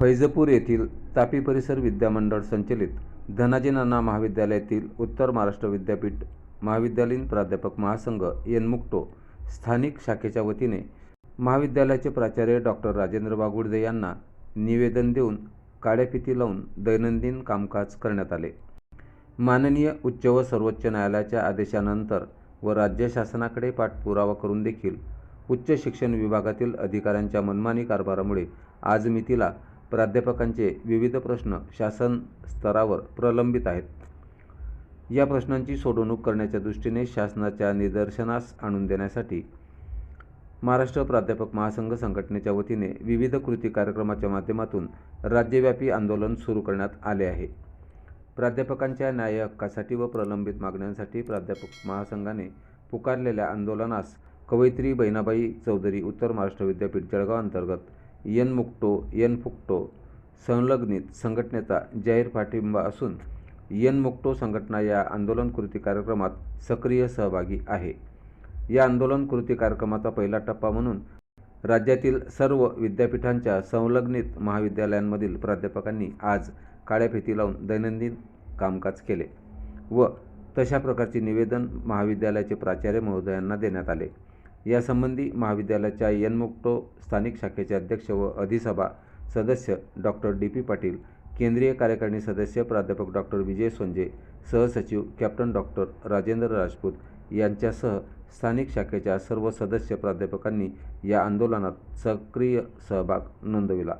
फैजपूर येथील तापी परिसर विद्यामंडळ संचलित धनाजी नाना महाविद्यालयातील उत्तर महाराष्ट्र विद्यापीठ महाविद्यालयीन प्राध्यापक महासंघ येनमुक्तो स्थानिक शाखेच्या वतीने महाविद्यालयाचे प्राचार्य डॉक्टर राजेंद्र बागुडदे यांना निवेदन देऊन काळ्याफिती लावून दैनंदिन कामकाज करण्यात आले. माननीय उच्च व सर्वोच्च न्यायालयाच्या आदेशानंतर व राज्य शासनाकडे पाठपुरावा करून देखील उच्च शिक्षण विभागातील अधिकाऱ्यांच्या मनमानी कारभारामुळे आज मितीला प्राध्यापकांचे विविध प्रश्न शासन स्तरावर प्रलंबित आहेत. या प्रश्नांची सोडवणूक करण्याच्या दृष्टीने शासनाच्या निदर्शनास आणून देण्यासाठी महाराष्ट्र प्राध्यापक महासंघ संघटनेच्या वतीने विविध कृती कार्यक्रमाच्या माध्यमातून राज्यव्यापी आंदोलन सुरू करण्यात आले आहे. प्राध्यापकांच्या न्याय हक्कासाठी व प्रलंबित मागण्यांसाठी प्राध्यापक महासंघाने पुकारलेल्या आंदोलनास कवयित्री बहिणाबाई चौधरी उत्तर महाराष्ट्र विद्यापीठ जळगाव अंतर्गत यन मुक्टो यन फुकटो संलग्नित संघटनेचा जाहीर पाठिंबा असून यन मुक्टो संघटना या आंदोलन कृती कार्यक्रमात सक्रिय सहभागी आहे. या आंदोलन कृती कार्यक्रमाचा पहिला टप्पा म्हणून राज्यातील सर्व विद्यापीठांच्या संलग्नित महाविद्यालयांमधील प्राध्यापकांनी आज काळ्या फिती लावून दैनंदिन कामकाज केले व तशा प्रकारचे निवेदन महाविद्यालयाचे प्राचार्य महोदयांना देण्यात आले. यासंबंधी महाविद्यालयाच्या यनमुक्टो स्थानिक शाखेचे अध्यक्ष व अधिसभा सदस्य डॉक्टर डी पी पाटील केंद्रीय कार्यकारिणी सदस्य प्राध्यापक डॉक्टर विजय सोंजे सहसचिव कॅप्टन डॉक्टर राजेंद्र राजपूत यांच्यासह स्थानिक शाखेच्या सर्व सदस्य प्राध्यापकांनी या आंदोलनात सक्रिय सहभाग नोंदविला